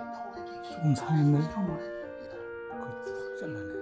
어, 조금 상했네. 그 잘라내.